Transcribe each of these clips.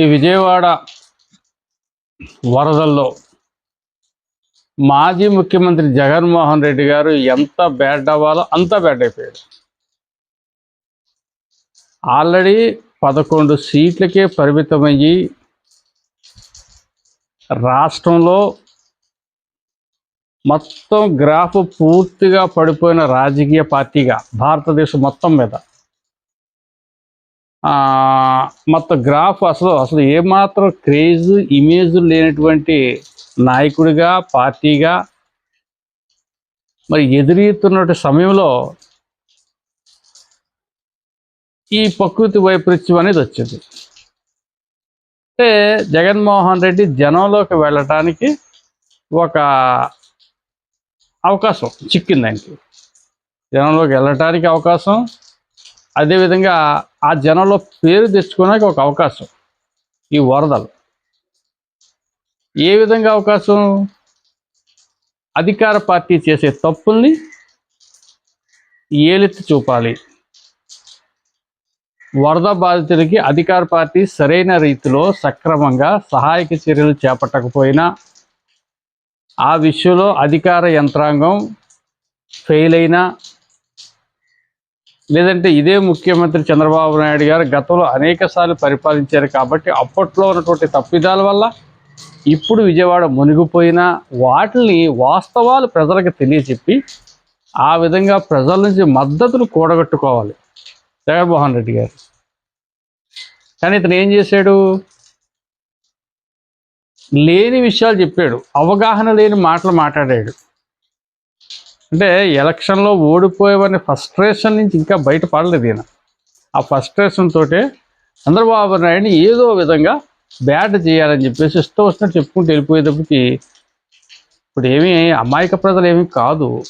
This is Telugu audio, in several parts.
ఈ విజయవాడ వరదల్లో మాజీ ముఖ్యమంత్రి జగన్మోహన్ రెడ్డి గారు ఎంత బ్యాడ్ అవ్వాలో అంత బ్యాడ్ అయిపోయాడు. ఆల్రెడీ పదకొండు సీట్లకే పరిమితమయ్యి రాష్ట్రంలో మొత్తం గ్రాఫ్ పూర్తిగా పడిపోయిన రాజకీయ పార్టీగా భారతదేశం మొత్తం మీద. మొత్తం గ్రాఫ్ అసలు అసలు ఏమాత్రం క్రేజ్ ఇమేజ్ లేనటువంటి నాయకుడిగా పార్టీగా మరి ఎదురీతున్న సమయంలో ఈ ప్రకృతి వైపరీత్యం అనేది వచ్చింది. అంటే జగన్మోహన్ రెడ్డి జనంలోకి వెళ్ళటానికి ఒక అవకాశం చిక్కింది ఆయనకి. జనంలోకి వెళ్ళటానికి అవకాశం అదేవిధంగా ఆ జనంలో పేరు తెచ్చుకోవడానికి ఒక అవకాశం ఈ వరదలు. ఏ విధంగా అవకాశం? అధికార పార్టీ చేసే తప్పుల్ని ఏలెత్తి చూపాలి. వరద బాధితులకి అధికార పార్టీ సరైన రీతిలో సక్రమంగా సహాయక చర్యలు చేపట్టకపోయినా ఆ విషయంలో అధికార యంత్రాంగం ఫెయిల్ అయినా లేదంటే ఇదే ముఖ్యమంత్రి చంద్రబాబు నాయుడు గారు గతంలో అనేకసార్లు పరిపాలించారు కాబట్టి అప్పట్లో ఉన్నటువంటి తప్పిదాల వల్ల ఇప్పుడు విజయవాడ మునిగిపోయినా వాటిని వాస్తవాలు ప్రజలకు తెలియచెప్పి ఆ విధంగా ప్రజల నుంచి మద్దతును కూడగట్టుకోవాలి. జగన్మోహన్ రెడ్డి గారు. కానీ ఇతను ఏం చేశాడు? లేని విషయాలు చెప్పాడు. అవగాహన లేని మాటలు మాట్లాడాడు. అంటే ఎలక్షన్లో ఓడిపోయేవని ఫస్ట్రేషన్ నుంచి ఇంకా బయటపడలేదు ఈయన. ఆ ఫస్ట్రేషన్ తోటే చంద్రబాబు నాయుడిని ఏదో విధంగా బ్యాట్ చేయాలని చెప్పేసి ఇష్టం వచ్చినట్టు చెప్పుకుంటూ వెళ్ళిపోయేటప్పటికి ఇప్పుడు ఏమీ అమాయక ప్రజలు ఏమీ కాదు.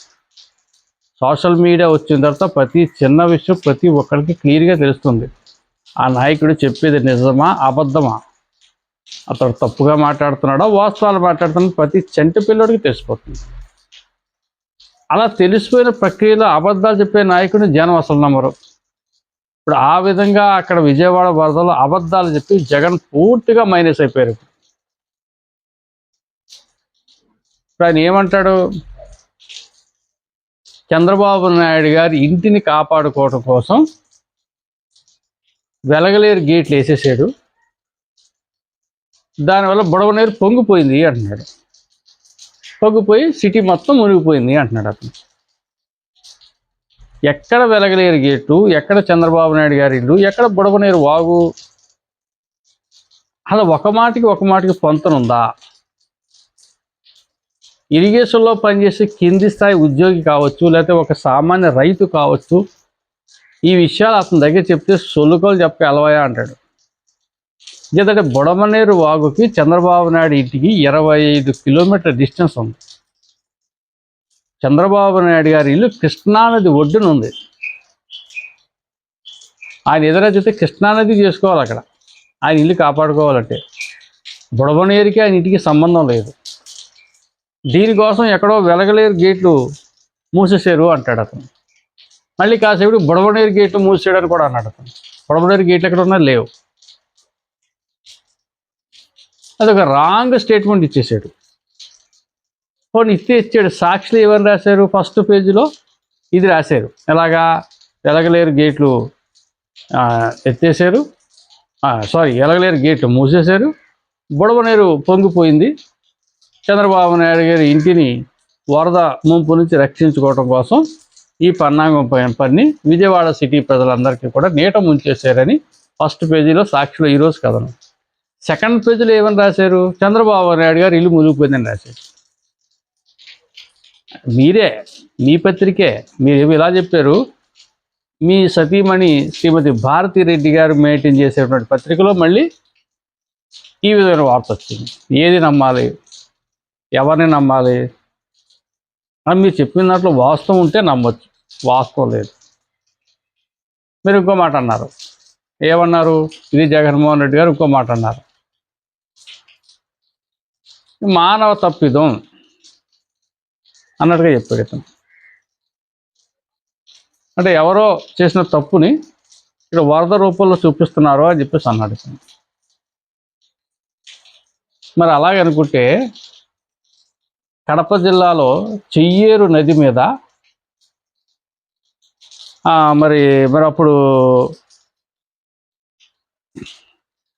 సోషల్ మీడియా వచ్చిన తర్వాత ప్రతి చిన్న విషయం ప్రతి ఒక్కరికి క్లియర్గా తెలుస్తుంది. ఆ నాయకుడు చెప్పేది నిజమా అబద్ధమా? అతడు తప్పుగా మాట్లాడుతున్నాడా వాస్తవాలు మాట్లాడుతున్నా ప్రతి చంటి పిల్లడికి తెలిసిపోతుంది. అలా తెలిసిపోయిన ప్రక్రియలో అబద్ధాలు చెప్పే నాయకుడిని జనం అసలు నమ్మరు. ఇప్పుడు ఆ విధంగా అక్కడ విజయవాడ వరదలో అబద్ధాలు చెప్పి జగన్ పూర్తిగా మైనస్ అయిపోయారు. ఇప్పుడు ఆయన ఏమంటాడు? చంద్రబాబు నాయుడు గారి ఇంటిని కాపాడుకోవడం కోసం వెలగలేరు గేట్లు వేసేసాడు. దానివల్ల బుడవనేరు పొంగిపోయింది అంటున్నాడు. పగ్గిపోయి సిటీ మొత్తం మునిగిపోయింది అంటున్నాడు అతను. ఎక్కడ వెలగలేరు గేటు ఎక్కడ చంద్రబాబు నాయుడు గారి ఇల్లు ఎక్కడ బుడవనేరు వాగు? అలా ఒక మాటకి ఒక మాటకి పొంతనుందా ఇరిగేషన్లో పనిచేసే కింది స్థాయి ఉద్యోగి కావచ్చు లేకపోతే ఒక సామాన్య రైతు కావచ్చు ఈ విషయాలు అతని దగ్గర చెప్తే సొల్లుకోలు చెప్పక అలవాయా అంటాడు. ఎందుకంటే బుడమనేరు వాగుకి చంద్రబాబు నాయుడు ఇంటికి ఇరవై ఐదు కిలోమీటర్ డిస్టెన్స్ ఉంది. చంద్రబాబు నాయుడు గారి ఇల్లు కృష్ణానది ఒడ్డున ఉంది. ఆయన ఎదురా చూస్తే కృష్ణానది చేసుకోవాలి అక్కడ. ఆయన ఇల్లు కాపాడుకోవాలంటే. బుడమనేరుకి ఆయన ఇంటికి సంబంధం లేదు. దీనికోసం ఎక్కడో వెలగలేరు గేట్లు మూసేసారు అంటాడు అతను. మళ్ళీ కాసేపు బుడమనేరు గేట్లు మూసేయడానికి కూడా అన్నాడు అతను. బుడమనేరు గేట్లు ఎక్కడ ఉన్నా లేవు. అదొక రాంగ్ స్టేట్మెంట్ ఇచ్చేసాడు. పోనీ ఇస్తే ఇచ్చాడు. సాక్షులు ఏమని రాశారు? ఫస్ట్ పేజీలో ఇది రాశారు. ఎలాగా? ఎలగలేరు గేట్లు ఎత్తేసారు సారీ ఎలగలేరు గేట్లు మూసేశారు. బుడమనేరు పొంగిపోయింది. చంద్రబాబు నాయుడు గారి ఇంటిని వరద ముంపు నుంచి రక్షించుకోవడం కోసం ఈ పన్నాగం పని విజయవాడ సిటీ ప్రజలందరికీ కూడా నీట ముంచేశారని ఫస్ట్ పేజీలో సాక్షిలో ఈరోజు కథనం. సెకండ్ పేజీలో ఏమని రాశారు? చంద్రబాబు నాయుడు గారు ఇల్లు మునిగిపోయిందని రాశారు. మీరే మీ పత్రికే మీరు ఇలా చెప్పారు. మీ సతీమణి శ్రీమతి భారతి రెడ్డి గారు మెయింటైన్ చేసేటువంటి పత్రికలో మళ్ళీ ఈ విధమైన వార్త వచ్చింది. ఏది నమ్మాలి? ఎవరిని నమ్మాలి? అని మీరు చెప్పిన దాంట్లో వాస్తవం ఉంటే నమ్మచ్చు. వాస్తవం లేదు. మీరు ఇంకో మాట అన్నారు. ఏమన్నారు? ఇది జగన్మోహన్ రెడ్డి గారు ఇంకో మాట అన్నారు. మానవ తప్పిదం అన్నట్టుగా చెప్పాడు ఇతను. అంటే ఎవరో చేసిన తప్పుని ఇక్కడ వరద రూపంలో చూపిస్తున్నారు అని చెప్పేసి అన్నాడు ఇతను. మరి అలాగనుకుంటే కడప జిల్లాలో చెయ్యేరు నది మీద మరి మరి అప్పుడు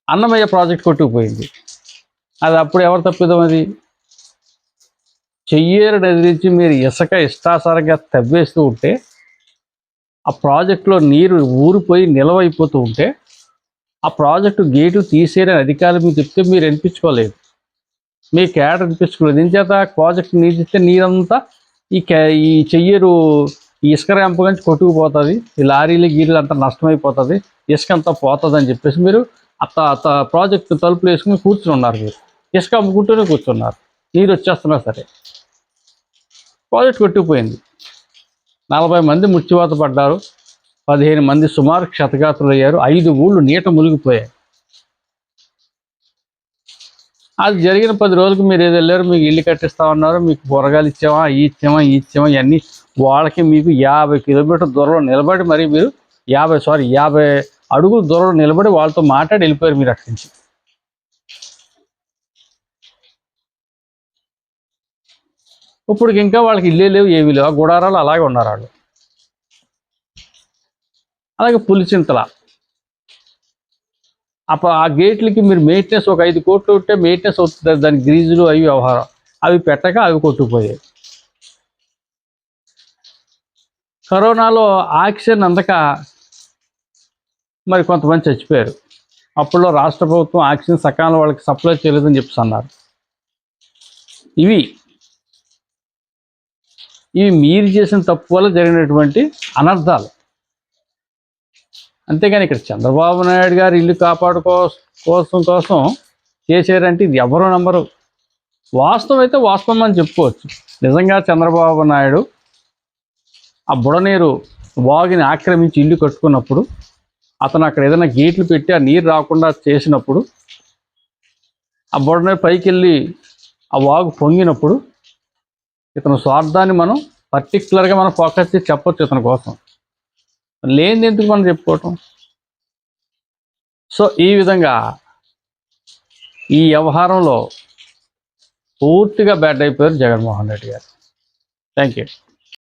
అన్నమయ్య ప్రాజెక్ట్ కొట్టుకుపోయింది. అది అప్పుడు ఎవరు తప్పిదం అది చెయ్యేరు నది మీరు ఇసుక ఇష్టాసారంగా తవ్వేస్తూ ఉంటే ఆ ప్రాజెక్టులో నీరు ఊరిపోయి నిలవైపోతూ ఉంటే ఆ ప్రాజెక్టు గేటు తీసేయని అధికారులు మీకు చెప్తే మీరు వినిపించుకోలేదు మీ క్యాడర్ వినిపించుకోలేదు ఇంచేత ప్రాజెక్ట్ నీరు ఇస్తే నీరంతా ఈ క్యా ఈ చెయ్యరు ఈ ఇసుక ర్యాంపు నుంచి కొట్టుకుపోతుంది. ఈ లారీలు గీరీలు అంతా నష్టమైపోతుంది. ఇసుక అంతా పోతుంది అని చెప్పేసి మీరు అత్త అత్త ప్రాజెక్ట్ తలుపులు వేసుకుని కూర్చుని ఉన్నారు మీరు. ఇసుక అమ్ముకుంటూనే కూర్చున్నారు. నీరు వచ్చేస్తున్నా సరే. ప్రాజెక్ట్ కొట్టుకుపోయింది. నలభై మంది మృత్యువాత పడ్డారు. పదిహేను మంది సుమారు క్షతగాత్రులు అయ్యారు. ఐదు ఊళ్ళు నీట మునిగిపోయాయి. అది జరిగిన పది రోజులకు మీరు ఏది వెళ్ళారు మీకు ఇల్లు కట్టిస్తామన్నారు. మీకు పొరగాలు ఇచ్చామా? ఈ ఇచ్చామా? ఈ ఇచ్చామా? ఇవన్నీ వాళ్ళకి మీకు యాభై కిలోమీటర్ దూరంలో నిలబడి మరి మీరు యాభై సారీ యాభై అడుగుల దూరంలో నిలబడి వాళ్ళతో మాట్లాడి వెళ్ళిపోయారు మీరు అక్కడి నుంచి. ఇప్పుడు ఇంకా వాళ్ళకి ఇల్లే లేవు ఏవి లేవు. ఆ గుడారాలు అలాగే ఉన్నారు వాళ్ళు అలాగే పులిచింతల అప్ప ఆ గేట్లకి మీరు మెయింటెనెన్స్ ఒక ఐదు కోట్లు ఉంటే మెయింటెనెన్స్ అవుతుంది. దాని గ్రీజులు అవి వ్యవహారం. అవి పెట్టక అవి కొట్టుకుపోయాయి. కరోనాలో ఆక్సిజన్ అందక మరి కొంతమంది చచ్చిపోయారు. అప్పుడులో రాష్ట్ర ప్రభుత్వం ఆక్సిజన్ సకాలం వాళ్ళకి సప్లై చేయలేదని చెప్పి అన్నారు. ఇవి ఇవి మీరు చేసిన తప్పు వల్ల జరిగినటువంటి అనర్థాలు. అంతేగాని ఇక్కడ చంద్రబాబు నాయుడు గారు ఇల్లు కాపాడుకో కోసం కోసం చేశారంటే ఇది ఎవరు నమ్మరు. వాస్తవం అయితే వాస్తవం అని చెప్పుకోవచ్చు. నిజంగా చంద్రబాబు నాయుడు ఆ బుడనీరు వాగిని ఆక్రమించి ఇల్లు కట్టుకున్నప్పుడు అతను అక్కడ ఏదైనా గేట్లు పెట్టి ఆ నీరు రాకుండా చేసినప్పుడు ఆ బుడనీరు పైకి వెళ్ళి ఆ వాగు పొంగినప్పుడు ఇతని స్వార్థాన్ని మనం పర్టికులర్గా మనం ఫోకస్ చేసి చెప్పొచ్చు ఇతని కోసం. లేనిది ఎందుకు మనం చెప్పుకోవటం? సో ఈ విధంగా ఈ వ్యవహారంలో పూర్తిగా బ్యాడ్ అయిపోయారు జగన్మోహన్ రెడ్డి గారు. Thank you